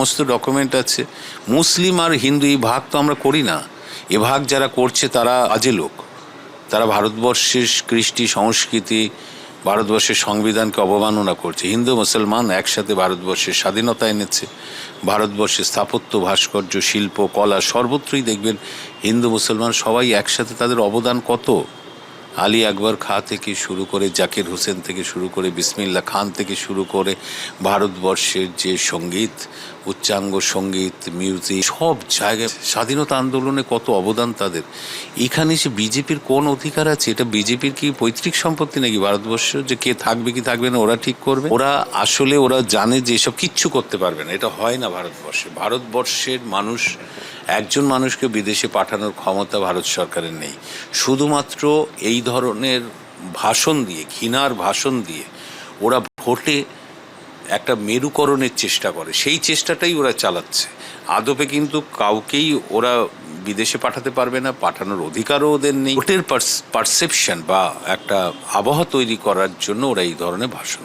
সমস্ত ডকুমেন্ট আছে। মুসলিম আর হিন্দু, এই ভাগ তো আমরা করি না। এ ভাগ যারা করছে তারা আজে লোক। তারা ভারতবর্ষের কৃষ্টি সংস্কৃতি, ভারতবর্ষের সংবিধানকে অবমাননা করছে। হিন্দু, মুসলমান একসাথে ভারতবর্ষের স্বাধীনতা এনেছে। ভারতবর্ষের স্থাপত্য, ভাস্কর্য, শিল্প, কলা সর্বত্রই দেখবেন হিন্দু, মুসলমান সবাই একসাথে তাদের অবদান কত? আলী আকবর খা থেকে শুরু করে জাকির হোসেন থেকে শুরু করে বিসমিল্লা খান থেকে শুরু করে ভারতবর্ষের যে সংগীত, উচ্চাঙ্গ সংগীত, মিউজিক, সব জায়গায় স্বাধীনতা আন্দোলনে কত অবদান তাদের। এখানে সে বিজেপির কোন অধিকার আছে? এটা বিজেপির কি পৈতৃক সম্পত্তি নাকি ভারতবর্ষ? যে কে থাকবে কি থাকবে না, ওরা ঠিক করবে? ওরা আসলে ওরা জানে যে এসব কিচ্ছু করতে পারবে না। এটা হয় না ভারতবর্ষে। ভারতবর্ষের মানুষ একজন মানুষকে বিদেশে পাঠানোর ক্ষমতা ভারত সরকারের নেই। শুধুমাত্র এই ধরনের ভাষণ দিয়ে, ঘৃণার ভাষণ দিয়ে ওরা ভোটে একটা মেরুকরণের চেষ্টা করে। সেই চেষ্টাটাই ওরা চালাচ্ছে। আদপে কিন্তু কাউকেই ওরা বিদেশে পাঠাতে পারবে না, পাঠানোর অধিকারও ওদের নেই। ভোটের পারসেপশন বা একটা আবহাওয়া তৈরি করার জন্য ওরা এই ধরনের ভাষণ।